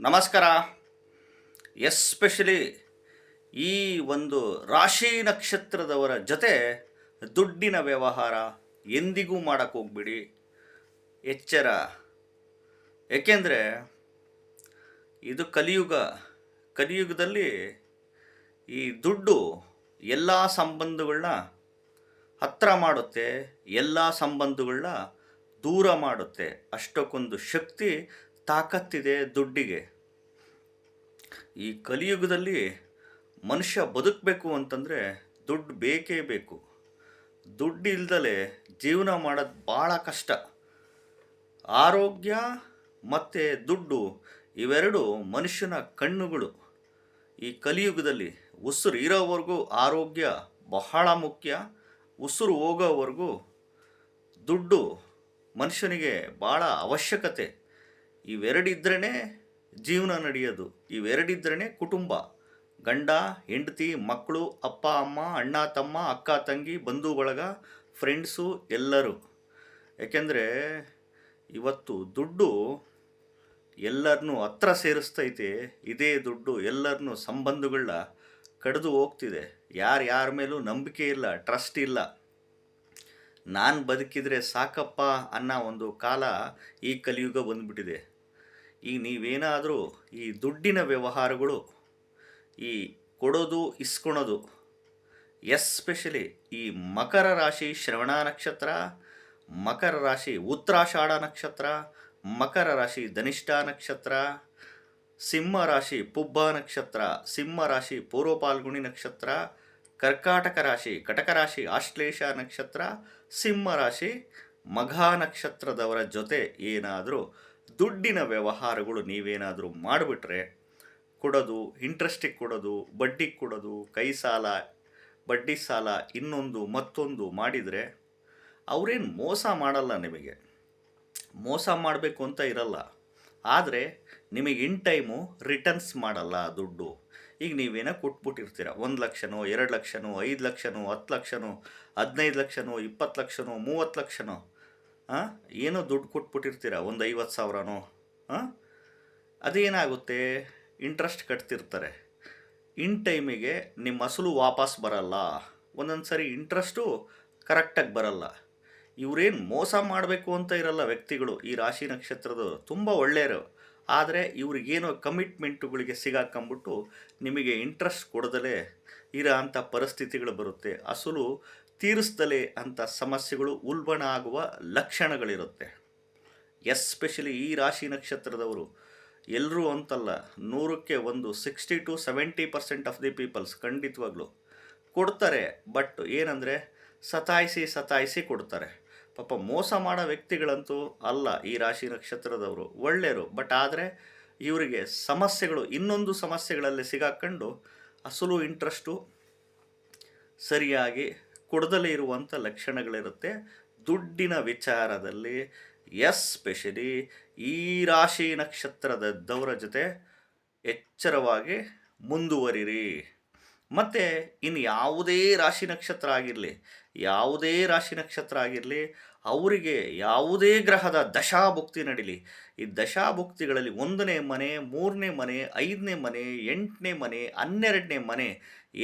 ನಮಸ್ಕಾರ. ಎಸ್ಪೆಷಲಿ ಈ ಒಂದು ರಾಶಿ ನಕ್ಷತ್ರದವರ ಜೊತೆ ದುಡ್ಡಿನ ವ್ಯವಹಾರ ಎಂದಿಗೂ ಹೋಗ್ಬಿಡಿ. ಎಚ್ಚರ. ಏಕೆಂದರೆ ಇದು ಕಲಿಯುಗ. ಕಲಿಯುಗದಲ್ಲಿ ಈ ದುಡ್ಡು ಎಲ್ಲ ಸಂಬಂಧಗಳನ್ನ ಹತ್ರ ಮಾಡುತ್ತೆ, ಎಲ್ಲ ಸಂಬಂಧಗಳನ್ನ ದೂರ ಮಾಡುತ್ತೆ. ಅಷ್ಟಕ್ಕೊಂದು ಶಕ್ತಿ ತಾಕತ್ತಿದೆ ದುಡ್ಡಿಗೆ. ಈ ಕಲಿಯುಗದಲ್ಲಿ ಮನುಷ್ಯ ಬದುಕಬೇಕು ಅಂತಂದರೆ ದುಡ್ಡು ಬೇಕೇ ಬೇಕು. ದುಡ್ಡು ಇಲ್ದಲೆ ಜೀವನ ಮಾಡೋದು ಭಾಳ ಕಷ್ಟ. ಆರೋಗ್ಯ ಮತ್ತು ದುಡ್ಡು ಇವೆರಡು ಮನುಷ್ಯನ ಕಣ್ಣುಗಳು. ಈ ಕಲಿಯುಗದಲ್ಲಿ ಉಸಿರು ಇರೋವರೆಗೂ ಆರೋಗ್ಯ ಬಹಳ ಮುಖ್ಯ. ಉಸಿರು ಹೋಗೋವರೆಗೂ ದುಡ್ಡು ಮನುಷ್ಯನಿಗೆ ಭಾಳ ಅವಶ್ಯಕತೆ. ಇವೆರಡಿದ್ರೇ ಜೀವನ ನಡೆಯೋದು ಇವೆರಡಿದ್ರೇ ಕುಟುಂಬ. ಗಂಡ, ಹೆಂಡತಿ, ಮಕ್ಕಳು, ಅಪ್ಪ, ಅಮ್ಮ, ಅಣ್ಣ, ತಮ್ಮ, ಅಕ್ಕ, ತಂಗಿ, ಬಂಧು, ಬಳಗ, ಫ್ರೆಂಡ್ಸು, ಎಲ್ಲರೂ. ಯಾಕೆಂದರೆ ಇವತ್ತು ದುಡ್ಡು ಎಲ್ಲರನ್ನೂ ಹತ್ರ ಸೇರಿಸ್ತೈತೆ, ಇದೇ ದುಡ್ಡು ಎಲ್ಲರನ್ನೂ ಸಂಬಂಧಗಳನ್ನ ಕಡಿದು ಹೋಗ್ತಿದೆ. ಯಾರು ಯಾರ ಮೇಲೂ ನಂಬಿಕೆ ಇಲ್ಲ ಟ್ರಸ್ಟ್ ಇಲ್ಲ. ನಾನು ಬದುಕಿದರೆ ಸಾಕಪ್ಪ ಅನ್ನೋ ಒಂದು ಕಾಲ ಈ ಕಲಿಯುಗ ಬಂದ್ಬಿಟ್ಟಿದೆ. ಈಗ ನೀವೇನಾದರೂ ಈ ದುಡ್ಡಿನ ವ್ಯವಹಾರಗಳು, ಈ ಕೊಡೋದು, ಇಸ್ಕೊಳೋದು, ಎಸ್ಪೆಷಲಿ ಈ ಮಕರ ರಾಶಿ, ಶ್ರವಣ ನಕ್ಷತ್ರ, ಮಕರ ರಾಶಿ, ಉತ್ತರಾಷಾಢ ನಕ್ಷತ್ರ, ಮಕರ ರಾಶಿ, ಧನಿಷ್ಠ ನಕ್ಷತ್ರ, ಸಿಂಹ ರಾಶಿ, ಪುಬ್ಬ ನಕ್ಷತ್ರ, ಸಿಂಹ ರಾಶಿ ಪೂರ್ವ ಪಾಲ್ಗುಣಿ ನಕ್ಷತ್ರ, ಕರ್ಕಾಟಕ ರಾಶಿ, ಕಟಕ ರಾಶಿ ಆಶ್ಲೇಷ ನಕ್ಷತ್ರ, ಸಿಂಹ ರಾಶಿ, ಮಘ ನಕ್ಷತ್ರದವರ ಜೊತೆ ಏನಾದರೂ ದುಡ್ಡಿನ ವ್ಯವಹಾರಗಳು ನೀವೇನಾದರೂ ಮಾಡಿಬಿಟ್ರೆ ಕೊಡೋದು ಇಂಟ್ರೆಸ್ಟಿಗೆ ಕೊಡೋದು, ಬಡ್ಡಿಗೆ ಕೊಡೋದು, ಕೈ ಸಾಲ, ಬಡ್ಡಿ ಸಾಲ, ಇನ್ನೊಂದು ಮತ್ತೊಂದು ಮಾಡಿದರೆ ಅವರೇನು ಮೋಸ ಮಾಡಲ್ಲ ನಿಮಗೆ. ಮೋಸ ಮಾಡಬೇಕು ಅಂತ ಇರಲ್ಲ. ಆದರೆ ನಿಮಗೆ ಇನ್ ಟೈಮು ರಿಟರ್ನ್ಸ್ ಮಾಡಲ್ಲ ದುಡ್ಡು. ಈಗ ನೀವೇನೋ ಕೊಟ್ಬಿಟ್ಟಿರ್ತೀರ. ಒಂದು ಲಕ್ಷನೋ, ಎರಡು ಲಕ್ಷನೋ, ಐದು ಲಕ್ಷನೋ, ಹತ್ತು ಲಕ್ಷನೋ, ಹದಿನೈದು ಲಕ್ಷನೋ, ಇಪ್ಪತ್ತು ಲಕ್ಷನೋ, ಮೂವತ್ತು ಲಕ್ಷನೋ. ಹಾಂ ಏನೋ ದುಡ್ಡು ಕೊಟ್ಬಿಟ್ಟಿರ್ತೀರ? ಒಂದು ಐವತ್ತು ಸಾವಿರನೋ? ಹಾಂ ಅದೇನಾಗುತ್ತೆ? ಇಂಟ್ರೆಸ್ಟ್ ಕಟ್ತಿರ್ತಾರೆ. ಇನ್ ಟೈಮಿಗೆ ನಿಮ್ಮ ಅಸಲು ವಾಪಸ್ ಬರಲ್ಲ. ಒಂದೊಂದು ಸರಿ ಇಂಟ್ರೆಸ್ಟು ಕರೆಕ್ಟಾಗಿ ಬರಲ್ಲ. ಇವರೇನು ಮೋಸ ಮಾಡಬೇಕು ಅಂತ ಇರಲ್ಲ ವ್ಯಕ್ತಿಗಳು. ಈ ರಾಶಿ ನಕ್ಷತ್ರದ ತುಂಬ ಒಳ್ಳೆಯರು. ಆದರೆ ಇವ್ರಿಗೇನೋ ಕಮಿಟ್ಮೆಂಟುಗಳಿಗೆ ಸಿಗಾಕೊಂಬಿಟ್ಟು ನಿಮಗೆ ಇಂಟ್ರೆಸ್ಟ್ ಕೊಡದಲೇ ಇರೋ ಅಂಥ ಪರಿಸ್ಥಿತಿಗಳು ಬರುತ್ತೆ. ಅಸಲು ತೀರಿಸ್ದಲೇ ಅಂಥ ಸಮಸ್ಯೆಗಳು ಉಲ್ಬಣ ಆಗುವ ಲಕ್ಷಣಗಳಿರುತ್ತೆ. ಎಸ್ಪೆಷಲಿ ಈ ರಾಶಿ ನಕ್ಷತ್ರದವರು. ಎಲ್ಲರೂ ಅಂತಲ್ಲ, ನೂರಕ್ಕೆ ಒಂದು, sixty to seventy percent of the peoples ಖಂಡಿತವಾಗ್ಲೂ ಕೊಡ್ತಾರೆ. ಬಟ್ ಏನಂದರೆ, ಸತಾಯಿಸಿ ಸತಾಯಿಸಿ ಕೊಡ್ತಾರೆ. ಪಾಪ ಮೋಸ ಮಾಡೋ ವ್ಯಕ್ತಿಗಳಂತೂ ಅಲ್ಲ ಈ ರಾಶಿ ನಕ್ಷತ್ರದವರು. ಒಳ್ಳೆಯರು. ಬಟ್ ಆದರೆ ಇವರಿಗೆ ಸಮಸ್ಯೆಗಳು, ಇನ್ನೊಂದು ಸಮಸ್ಯೆಗಳಲ್ಲಿ ಸಿಗಾಕೊಂಡು ಅಸಲು ಇಂಟ್ರೆಸ್ಟು ಸರಿಯಾಗಿ ಕೊಡದಲೇ ಇರುವಂಥ ಲಕ್ಷಣಗಳಿರುತ್ತೆ. ದುಡ್ಡಿನ ವಿಚಾರದಲ್ಲಿ ಎಸ್ಪೆಷಲಿ ಈ ರಾಶಿ ನಕ್ಷತ್ರದವರ ಜೊತೆ ಎಚ್ಚರವಾಗಿ ಮುಂದುವರಿರಿ. ಮತ್ತು ಇನ್ನು ಯಾವುದೇ ರಾಶಿ ನಕ್ಷತ್ರ ಆಗಿರಲಿ, ಯಾವುದೇ ರಾಶಿ ನಕ್ಷತ್ರ ಆಗಿರಲಿ, ಅವರಿಗೆ ಯಾವುದೇ ಗ್ರಹದ ದಶಾಭುಕ್ತಿ ನಡೀಲಿ. ಈ ದಶಾಭುಕ್ತಿಗಳಲ್ಲಿ ಒಂದನೇ ಮನೆ, ಮೂರನೇ ಮನೆ, ಐದನೇ ಮನೆ, ಎಂಟನೇ ಮನೆ, ಹನ್ನೆರಡನೇ ಮನೆ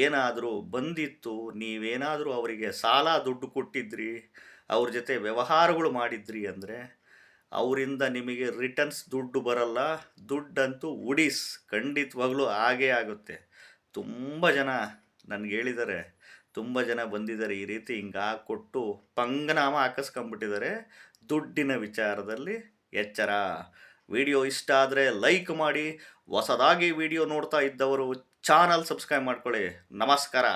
ಏನಾದರೂ ಬಂದಿತ್ತು, ನೀವೇನಾದರೂ ಅವರಿಗೆ ಸಾಲ ದುಡ್ಡು ಕೊಟ್ಟಿದ್ರಿ, ಅವ್ರ ಜೊತೆ ವ್ಯವಹಾರಗಳು ಮಾಡಿದ್ರಿ ಅಂದರೆ ಅವರಿಂದ ನಿಮಗೆ ರಿಟರ್ನ್ಸ್ ದುಡ್ಡು ಬರಲ್ಲ, ದುಡ್ಡಂತೂ ಉಡಿಸ್, ಖಂಡಿತವಾಗ್ಲೂ ಆಗೇ ಆಗುತ್ತೆ. ತುಂಬ ಜನ ನನಗೆ ಹೇಳಿದ್ದಾರೆ, ತುಂಬ ಜನ ಬಂದಿದ್ದಾರೆ ಈ ರೀತಿ ಹಿಂಗೆ ಕೊಟ್ಟು ಪಂಗನಾಮ ಹಾಕಿಸ್ಕೊಂಬಿಟ್ಟಿದ್ದಾರೆ ದುಡ್ಡಿನ ವಿಚಾರದಲ್ಲಿ ಎಚ್ಚರ. ವಿಡಿಯೋ ಇಷ್ಟ ಆದರೆ ಲೈಕ್ ಮಾಡಿ, ಹೊಸದಾಗಿ ವಿಡಿಯೋ ನೋಡ್ತಾ ಇದ್ದವರು ಚಾನಲ್ ಸಬ್ಸ್ಕ್ರೈಬ್ ಮಾಡ್ಕೊಳ್ಳಿ. ನಮಸ್ಕಾರ.